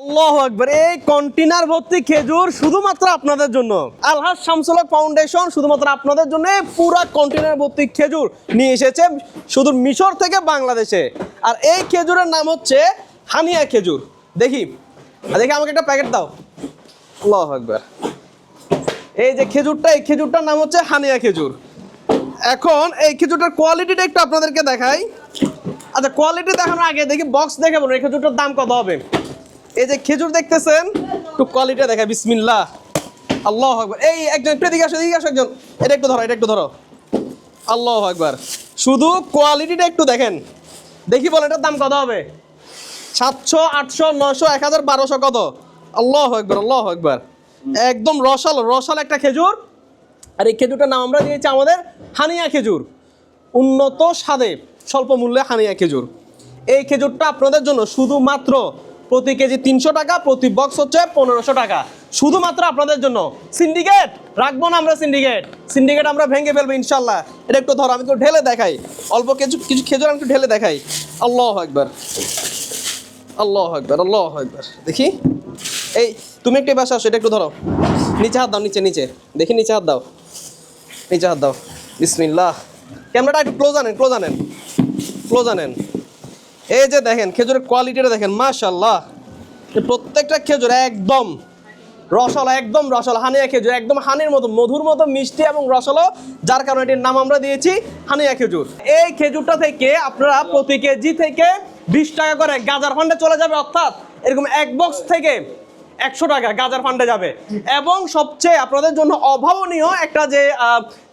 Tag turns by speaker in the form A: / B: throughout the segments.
A: আল্লাহ আকবার, এই কন্টেনার ভর্তি খেজুর শুধুমাত্র আপনাদের জন্য। আলহাজ শামসুলক ফাউন্ডেশন শুধুমাত্র আপনাদের জন্য পুরা কন্টেনার ভর্তি খেজুর নিয়ে এসেছে শুধু মিশর থেকে বাংলাদেশে। আর এই খেজুরের নাম হচ্ছে হানিয়া খেজুর। দেখি দেখি আমাকে একটা প্যাকেট দাও। আল্লাহ আকবার। এই যে খেজুরটা, এই খেজুরটার নাম হচ্ছে হানিয়া খেজুর। এখন এই খেজুরটার কোয়ালিটিটা একটু আপনাদেরকে দেখাই। আচ্ছা কোয়ালিটি দেখানোর আগে দেখি বক্স দেখে বলুন, এই খেজুরটার দাম কত হবে? এই যে খেজুর দেখতেছেন? একটু কোয়ালিটি দেখায় বিসমিল্লাহ। আল্লাহ আকবার। এই, একজন, একটু এদিকে আসো এদিকে আসো একজন। এটা একটু ধরো, এটা একটু ধরো। আল্লাহ আকবার। শুধু কোয়ালিটিটা একটু দেখেন। দেখি বলেন, এটার দাম কত হবে? সাতশো, আটশো নশো এক হাজার, বারোশো কত? আল্লাহ একবার আল্লাহ একবার একদম রসাল রসাল একটা খেজুর। আর এই খেজুরটার নাম আমরা দিয়েছি আমাদের হানিয়া খেজুর। উন্নত স্বাদে, স্বল্প মূল্যে হানিয়া খেজুর। এই খেজুরটা আপনাদের জন্য শুধুমাত্র প্রতি কেজি তিনশো টাকা, প্রতি বক্স হচ্ছে পনেরোশো টাকা। শুধুমাত্র আপনাদের জন্য। সিন্ডিকেট রাখব না আমরা সিন্ডিকেট সিন্ডিকেট আমরা ভেঙে ফেলব, ইনশাল্লাহ। এটা একটু ধরো, আমি একটু ঢেলে দেখাই। অল্প কিছু কিছু খেজুর আমি একটু ঢেলে দেখাই। আল্লাহ একবার আল্লাহ একবার আল্লাহ একবার দেখি। এই, তুমি একটু বাসা আসো, এটা একটু ধরো। নিচে হাত দাও, নিচে নিচে। দেখি, নিচে হাত দাও। নিচে হাত দাও। বিসমিল্লাহ। ক্যামেরাটা একটু ক্লোজ আনেন ক্লোজ আনেন। ক্লোজ আনেন। এই যে দেখেন, খেজুরের কোয়ালিটিটা দেখেন মাশাল্লাহ প্রত্যেকটা খেজুর একদম রসালো একদম রসালো। হানিয়া খেজুর, একদম হানির মতো, মধুর মতো, মিষ্টি এবং রসালো, যার কারণে এটির নাম আমরা দিয়েছি হানিয়া খেজুর। এই খেজুরটা থেকে আপনারা প্রতি কেজি থেকে বিশ টাকা করে গাজার ফান্ডে চলে যাবে, অর্থাৎ এরকম এক বক্স থেকে একশো টাকা গাজার ফান্ডে যাবে। এবং সবচেয়ে আপনাদের জন্য অভাবনীয় একটা যে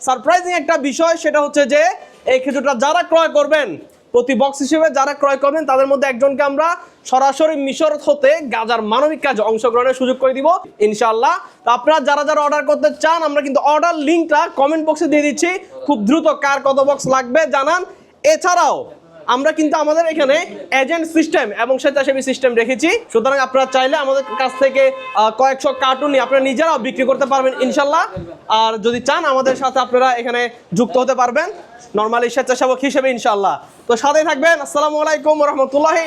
A: সারপ্রাইজিং একটা বিষয়, সেটা হচ্ছে যে, এই খেজুরটা যারা ক্রয় করবেন প্রতি বক্স হিসেবে যারা ক্রয় করবেন, তাদের মধ্যে একজনকে আমরা সরাসরি মিশর হতে গাজার মানবিক কাজে অংশগ্রহণের সুযোগ করে দিব ইনশাল্লাহ তো আপনারা যারা যারা অর্ডার করতে চান, আমরা কিন্তু অর্ডার লিঙ্কটা কমেন্ট বক্সে দিয়ে দিচ্ছি। খুব দ্রুত কার কত বক্স লাগবে জানান। এছাড়াও আমরা কিন্তু আমাদের এখানে এজেন্ট সিস্টেম এবং স্বেচ্ছাসেবী সিস্টেম রেখেছি। সুতরাং আপনারা চাইলে আমাদের কাছ থেকে কয়েকশো কার্টুন আপনারা নিজেরাও বিক্রি করতে পারবেন ইনশাল্লাহ। আর যদি চান আমাদের সাথে আপনারা এখানে যুক্ত হতে পারবেন নর্মালি স্বেচ্ছাসেবক হিসেবে ইনশাল্লাহ। তো সাথেই থাকবেন। আসসালামু আলাইকুম রহমতুল্লাহি